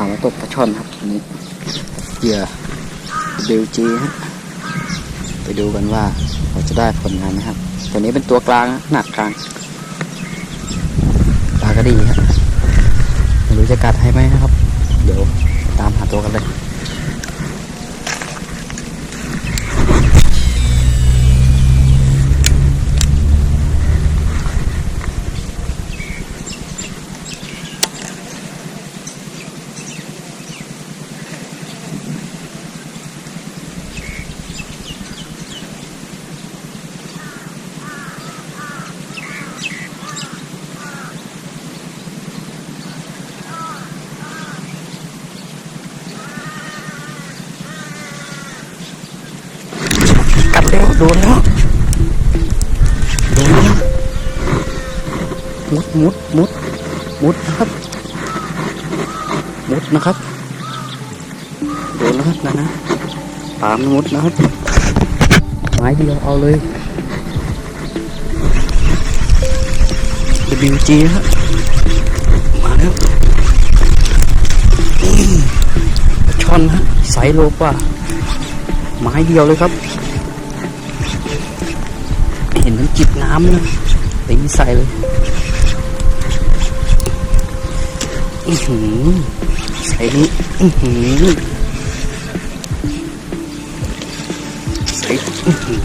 ามาตกปลาช่อนครับอันนี้เหยื่อเบลจีฮะไปดูกันว่าเราจะได้ผลงานไหมครับ ตัวนี้เป็นตัวกลางหนักกลางปลาก็ดีฮะไม่รู้จะกัดให้ไหมนะครับ เดี๋ยวตามหาตัวกันเลย โดนแล้วโดนแล้วมุดมุดมุดมุดนะครับมุดนะครับโดนแล้วครับนะนะตามมุดนะครับไม้เดียวเอาเลย WG ฮะมาแล้วช่อนฮะไซส์โลกว่าไม้เดียวเลยครับ ห็นมันจิบน้ำนะตีใส่เลยอือหือใส่นี้อือหือใส่อือหือ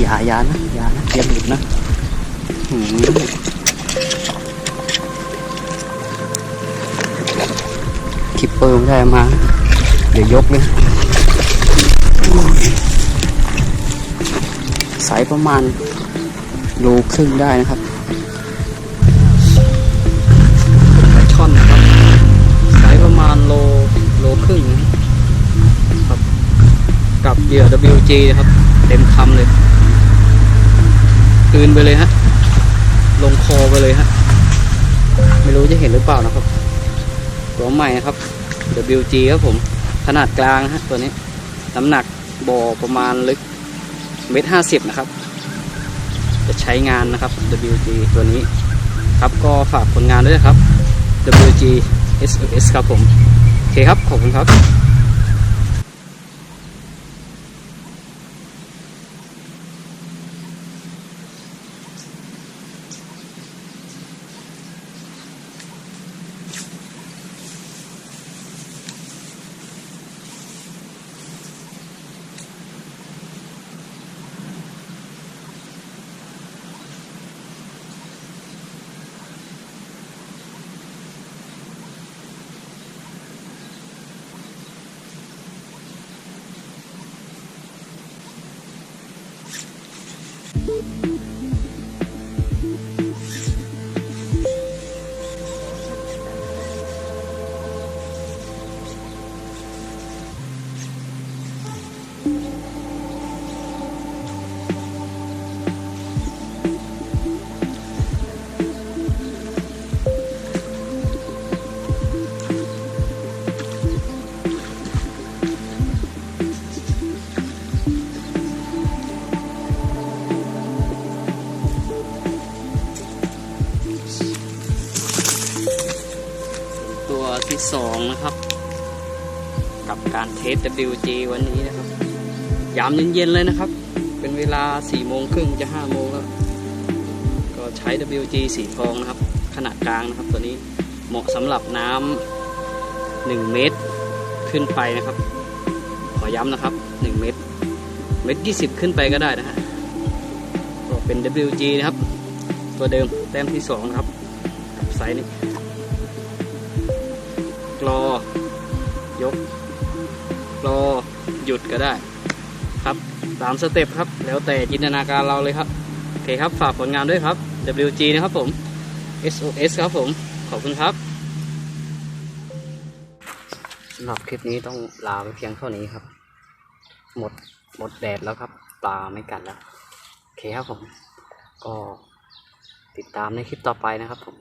อย่าอย่านะอย่านะอย่าหลุดนะอือหือคิปเปอร์ไม่ได้มา เดี๋ยวยกเลย สายประมาณโลครึ่งได้นะครับปลาช่อนนะครับ สายประมาณโลโลครึ่งนะครับ กับเหยื่อ WG นะครับ เต็มคำเลยกลืนไปเลยฮะ ลงคอไปเลยฮะ ไม่รู้จะเห็นหรือเปล่านะครับ ตัวใหม่นะครับ WG ครับผม ขนาดกลางฮะตัวนี้ น้ำหนักบ่อประมาณลึก เมตรห้าสิบนะครับ จะใช้งานนะครับ WG ตัวนี้ครับก็ฝากผลงานด้วยนะครับ WG SOS ครับผม โอเคครับ ขอบคุณครับ ที่สองนะครับ กับการเทส WG วันนี้นะครับ ยามเย็นๆเลยนะครับ เป็นเวลา4โมงครึ่งจะ5โมงแล้ว ก็ใช้ WG สีทองนะครับ ขนาดกลางนะครับ ตัวนี้เหมาะสำหรับน้ำ1เมตรขึ้นไปนะครับ ขอย้ำนะครับ 1 เมตร เมตร 20 ขึ้นไปก็ได้นะฮะก็เป็น WG นะครับ ตัวเดิมแต้มที่2ครับกับไซส์นี้ กรอยกรอหยุดก็ได้ครับตามสเต็ปครับ แล้วแต่จินตนาการเราเลยครับ โอเคครับ ฝากผลงานด้วยครับ WG นะครับผม SOS ครับผม ขอบคุณครับสำหรับคลิปนี้ต้องลาไปเพียงเท่านี้ครับ หมดหมดแดดแล้วครับ ปลาไม่กัดแล้ว โอเคครับผม ก็ติดตามในคลิปต่อไปนะครับผม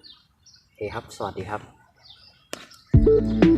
โอเคครับ สวัสดีครับ Thank you.